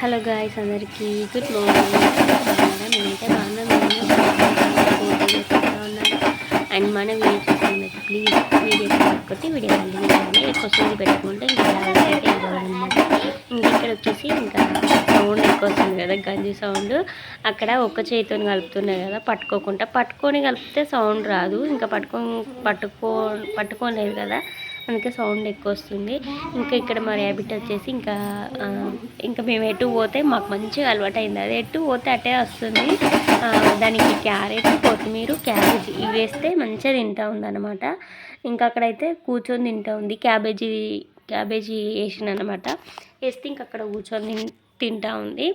Hello guys అందరికీ good morning. నేనైతే బాగున్నాను ఉన్నాను. అండ్ మన వీడియో ప్లీజ్ వీడియో కొట్టి వీడియో కంటిన్యూ చేయండి ఎక్కువ సూది పెట్టుకుంటే ఇంకా అయితే ఇంకా ఇక్కడ వచ్చేసి ఇంకా సౌండ్ ఎక్కువ వస్తుంది కదా గంజి సౌండ్ అక్కడ ఒక్క చేతితో కలుపుతున్నాయి కదా పట్టుకోకుండా. పట్టుకొని కలిపితే సౌండ్ రాదు. ఇంకా పట్టుకో పట్టుకో పట్టుకోలేదు కదా. అందుకే సౌండ్ ఎక్కువ వస్తుంది ఇంకా ఇక్కడ మా ర్యాబిట్ వచ్చేసి ఇంకా ఇంకా మేము ఎటు పోతే మాకు మంచిగా అలవాటు అయింది అది ఎటు పోతే అటే వస్తుంది. దానికి క్యారెట్ కొత్తిమీర క్యాబేజీ ఇవి వేస్తే మంచిగా తింటా ఉందన్నమాట. ఇంకా అక్కడైతే కూర్చొని తింటా ఉంది. క్యాబేజీ క్యాబేజీ వేసిన అనమాట వేస్తే ఇంక అక్కడ కూర్చొని తింటా ఉంది.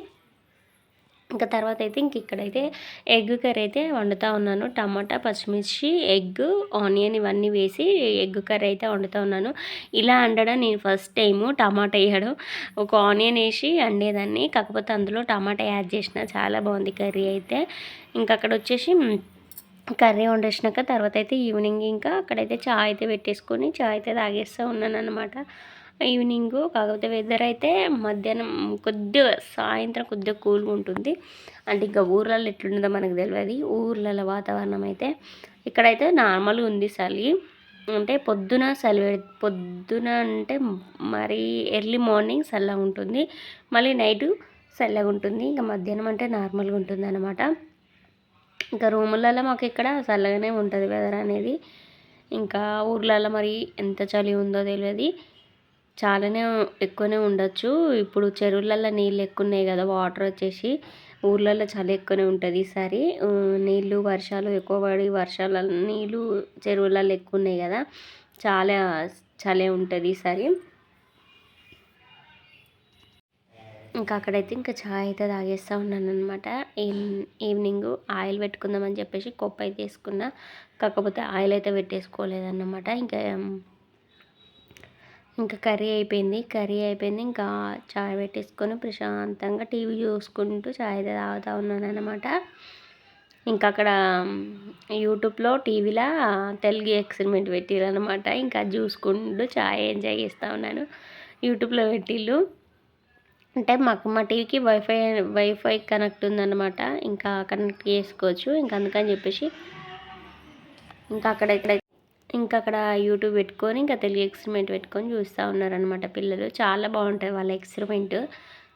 ఇంకా తర్వాత అయితే ఇంక ఇక్కడైతే ఎగ్ కర్రీ అయితే వండుతూ ఉన్నాను. టమాటా పచ్చిమిర్చి ఎగ్ ఆనియన్ ఇవన్నీ వేసి ఎగ్ కర్రీ అయితే వండుతూ ఉన్నాను. ఇలా వండడం నేను ఫస్ట్ టైము టమాటా వేయడం. ఒక ఆనియన్ వేసి వండేదాన్ని. కాకపోతే అందులో టమాటా యాడ్ చేసిన చాలా బాగుంది కర్రీ అయితే. ఇంకా అక్కడ వచ్చేసి కర్రీ వండేసినాక తర్వాత అయితే ఈవినింగ్ ఇంకా అక్కడైతే చాయ్ అయితే పెట్టేసుకొని చాయ్ అయితే తాగేస్తూ ఉన్నాను అనమాట ఈవినింగ్ కాకపోతే వెదర్ అయితే మధ్యాహ్నం కొద్దిగా సాయంత్రం కొద్దిగా కూల్గా ఉంటుంది. అంటే ఇంకా ఊర్లలో ఎట్లుంటుందో మనకు తెలియదు. ఊర్లలో వాతావరణం అయితే ఇక్కడైతే నార్మల్గా ఉంది చలి. అంటే పొద్దున చలి పొద్దున అంటే మరీ ఎర్లీ మార్నింగ్ చల్లగా ఉంటుంది. మళ్ళీ నైటు చల్లగా ఉంటుంది. ఇంకా మధ్యాహ్నం అంటే నార్మల్గా ఉంటుంది అనమాట ఇంకా రూములలో మాకు ఇక్కడ చల్లగానే ఉంటుంది వెదర్ అనేది. ఇంకా ఊర్లలో మరి ఎంత చలి ఉందో తెలియదు. చాలానే ఎక్కువనే ఉండొచ్చు. ఇప్పుడు చెరువులలో నీళ్ళు ఎక్కువ ఉన్నాయి కదా వాటర్ వచ్చేసి ఊర్లలో చలి ఎక్కువనే ఉంటుంది ఈసారి నీళ్ళు వర్షాలు ఎక్కువ పడి వర్షాల నీళ్ళు చెరువులలో ఎక్కువ ఉన్నాయి కదా చాలా చలి ఉంటుంది ఈసారి ఇంకా అక్కడైతే ఇంకా ఛాయ్ అయితే తాగేస్తూ ఉన్నాను అనమాట ఈవినింగ్ ఆయిల్ పెట్టుకుందామని చెప్పేసి కొప్ప అయితే వేసుకున్నా కాకపోతే ఆయిల్ అయితే పెట్టేసుకోలేదన్నమాట. ఇంకా ఇంకా కర్రీ అయిపోయింది. కర్రీ అయిపోయింది. ఇంకా చాయ్ పెట్టేసుకొని ప్రశాంతంగా టీవీ చూసుకుంటూ చాయ్ అయితే తాగుతూ ఉన్నాను అనమాట ఇంకా అక్కడ యూట్యూబ్లో టీవీలో తెలుగు ఎక్స్పెరిమెంట్ పెట్టిరనమాట ఇంకా చూసుకుంటూ చాయ్ ఎంజాయ్ చేస్తూ ఉన్నాను. యూట్యూబ్లో పెట్టిళ్ళు. అంటే మాకు మా టీవీకి వైఫై వైఫై కనెక్ట్ ఉందన్నమాట. ఇంకా కనెక్ట్ చేసుకోవచ్చు. ఇంకా అందుకని చెప్పేసి ఇంకా అక్కడ ఇక్కడ ఇంకా అక్కడ యూట్యూబ్ పెట్టుకొని ఇంకా తెలుగు ఎక్స్పెరిమెంట్ పెట్టుకొని చూస్తూ ఉన్నారనమాట పిల్లలు. చాలా బాగుంటుంది వాళ్ళ ఎక్స్పెరిమెంట్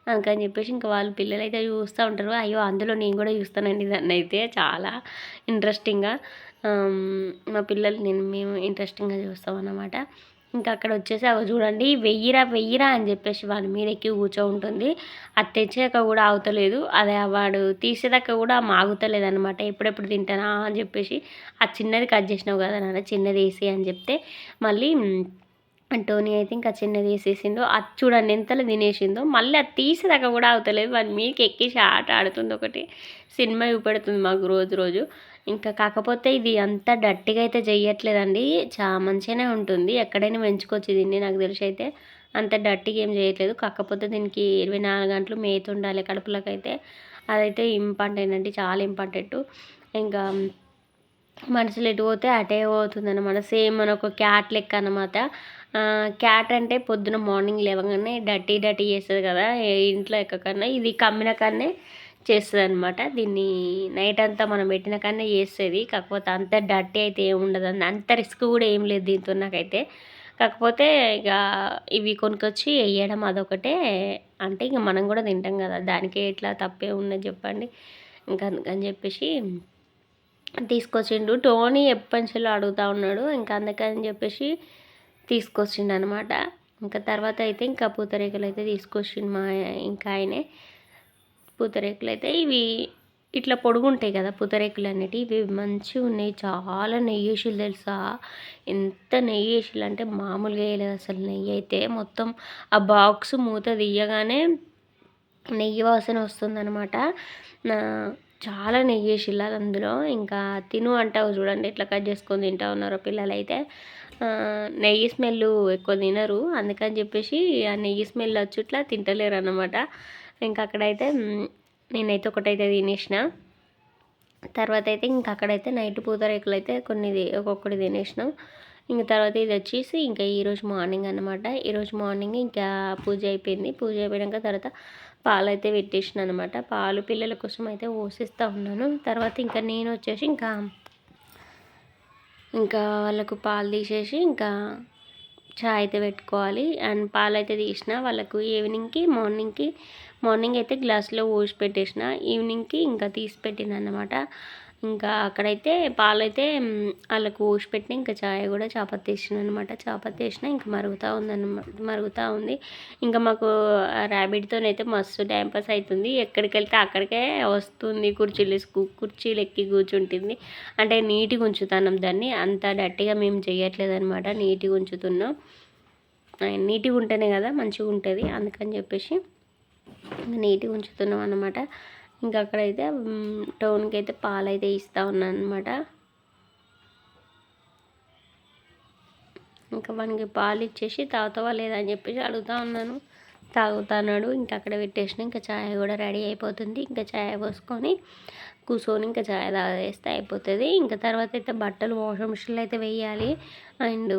అందుకని చెప్పేసి ఇంకా వాళ్ళు పిల్లలు అయితే చూస్తూ ఉంటారు. అయ్యో అందులో నేను కూడా చూస్తానండి దాన్ని అయితే. చాలా ఇంట్రెస్టింగ్గా మా పిల్లలు నేను మేము ఇంట్రెస్టింగ్గా చూస్తాం అన్నమాట. ఇంకా అక్కడ వచ్చేసి అవి చూడండి వెయ్యిరా వెయ్యిరా అని చెప్పేసి వాడి మీద ఎక్కి కూర్చో ఉంటుంది. అది తెచ్చాక కూడా ఆగుతలేదు. అదే వాడు తీసేదాకా కూడా మాగుతలేదు అనమాట ఎప్పుడెప్పుడు తింటానా అని చెప్పేసి ఆ చిన్నది కట్ చేసినావు కదా నాన్న చిన్నది వేసి అని చెప్తే మళ్ళీ టోనీ అయితే ఇంకా చిన్నది వేసేసిండు అది చూడండి ఎంతలో తినేసిందో. మళ్ళీ అది తీసేదాకా కూడా అవుతలేదు వాడి మీదకి ఎక్కేసి ఆట ఆడుతుంది ఒకటి. సినిమా చూపెడుతుంది మాకు రోజు రోజు. ఇంకా కాకపోతే ఇది అంత డట్టిగా అయితే చేయట్లేదండి చా మంచిగానే ఉంటుంది. ఎక్కడైనా పెంచుకోవచ్చు దీన్ని నాకు తెలిసి అయితే అంత డట్టిగా ఏం చేయట్లేదు కాకపోతే దీనికి ఇరవై నాలుగు గంటలు మేత ఉండాలి కడుపులోకి అయితే అదైతే ఇంపార్టెంట్ అండి చాలా ఇంపార్టెంట్. ఇంకా మనుషులు ఎటు పోతే అటే పోతుంది అనమాట సేమ్ మన ఒక క్యాట్ లెక్క అనమాట క్యాట్ అంటే పొద్దున మార్నింగ్ లేవగానే డర్టీ డర్టీ చేస్తుంది కదా ఇంట్లో ఎక్కకన్నా ఇది కమ్మిన కన్నే చేస్తుంది అనమాట దీన్ని నైట్ అంతా మనం పెట్టిన కన్నా చేస్తుంది. కాకపోతే అంత డర్టీ అయితే ఏమి ఉండదు. అంత రిస్క్ కూడా ఏం లేదు దీంతో నాకైతే. కాకపోతే ఇక ఇవి కొనుక్కొచ్చి వేయడం అదొకటే. అంటే ఇక మనం కూడా తింటాం కదా దానికే ఎట్లా తప్పే ఉన్నది చెప్పండి. ఇంకా అందుకని చెప్పేసి తీసుకొచ్చిండు. టోనీ ఎప్పటిలో అడుగుతూ ఉన్నాడు. ఇంకా అందుకని చెప్పేసి తీసుకొచ్చిండు అనమాట ఇంకా తర్వాత అయితే ఇంకా పూతరేకులు అయితే తీసుకొచ్చిండు మా ఇంకా ఆయనే. పూతరేకులు అయితే ఇవి ఇట్లా పొడుగుంటాయి కదా పూతరేకులు అనేటివి ఇవి మంచిగా ఉన్నాయి. చాలా నెయ్యి వేసిలు తెలుసా? ఎంత నెయ్యి వేసిలు అంటే మామూలుగా వేయలేదు అసలు నెయ్యి అయితే. మొత్తం ఆ బాక్స్ మూత తీయగానే నెయ్యి వాసన వస్తుందనమాట. చాలా నెయ్యి వేసిల్లాలి అందులో. ఇంకా తిను అంటావు చూడండి ఇట్లా కట్ చేసుకొని తింటా ఉన్నారు పిల్లలు అయితే నెయ్యి స్మెల్ ఎక్కువ తినరు. అందుకని చెప్పేసి ఆ నెయ్యి స్మెల్ వచ్చి ఇట్లా తింటలేరు అనమాట ఇంకా అక్కడైతే నేనైతే ఒకటైతే తినేసిన. తర్వాత అయితే ఇంక అక్కడైతే నైట్ పూతరేకులు అయితే కొన్ని ఒక్కొక్కటి తినేసినాం. ఇంకా తర్వాత ఇది వచ్చేసి ఇంకా ఈరోజు మార్నింగ్ అనమాట ఈరోజు మార్నింగ్ ఇంకా పూజ అయిపోయింది. పూజ అయిపోయాక తర్వాత పాలు అయితే పెట్టేసిన అనమాట పాలు పిల్లల కోసం అయితే పోసిస్తూ ఉన్నాను. తర్వాత ఇంకా నేను వచ్చేసి ఇంకా ఇంకా వాళ్ళకు పాలు తీసేసి ఇంకా చాయ్ అయితే పెట్టుకోవాలి. అండ్ పాలు అయితే తీసిన వాళ్ళకు ఈవినింగ్కి మార్నింగ్కి మార్నింగ్ అయితే గ్లాస్లో పోసి పెట్టేసిన. ఈవినింగ్కి ఇంకా తీసి పెట్టిన అనమాట ఇంకా అక్కడైతే పాలైతే వాళ్ళకు ఊసి పెట్టిన ఇంకా చాయ్ కూడా చాపత్తి వేసిన అనమాట చాపత్తి వేసిన ఇంకా మరుగుతూ ఉందన్నమాట మరుగుతూ ఉంది. ఇంకా మాకు ర్యాబిట్తో మస్తు టైం పాస్ అవుతుంది ఎక్కడికి వెళ్తే అక్కడికే వస్తుంది. కుర్చీలు కుర్చీలు ఎక్కి కూర్చుంటుంది. అంటే నీట్గా ఉంచుతున్నాం దాన్ని. అంత డట్టిగా మేము చేయట్లేదు అనమాట నీట్గా ఉంచుతున్నాం. నీట్గా ఉంటేనే కదా మంచిగా ఉంటుంది. అందుకని చెప్పేసి నీట్గా ఉంచుతున్నాం అనమాట ఇంకా అక్కడైతే టౌన్కి అయితే పాలు అయితే ఇస్తూ ఉన్నాను అనమాట ఇంకా మనకి పాలు ఇచ్చేసి తాగుతావా లేదా? అని చెప్పేసి అడుగుతూ ఉన్నాను. తాగుతున్నాడు ఇంకా అక్కడ పెట్టేసిన ఇంకా ఛాయ్ కూడా రెడీ అయిపోతుంది. ఇంకా ఛాయ్ పోసుకొని కూర్చొని ఇంకా ఛాయ్ తాగేస్తే అయిపోతుంది. ఇంకా తర్వాత అయితే బట్టలు వాషింగ్ మిషన్లో అయితే వేయాలి. అండ్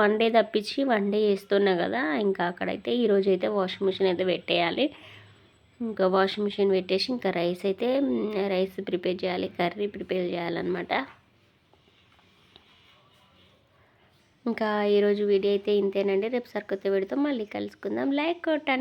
వన్ డే తప్పించి వన్ డే వేస్తున్నా కదా ఇంకా అక్కడైతే ఈరోజు అయితే వాషింగ్ మిషన్ అయితే పెట్టేయాలి. ఇంకా వాషింగ్ మిషన్ పెట్టేసి ఇంకా రైస్ అయితే రైస్ ప్రిపేర్ చేయాలి కర్రీ ప్రిపేర్ చేయాలన్నమాట. ఇంకా ఈరోజు వీడియో అయితే ఇంతేనండి. రేపు సరికొత్త పెడతాం మళ్ళీ కలుసుకుందాం. లైక్ కొట్టండి.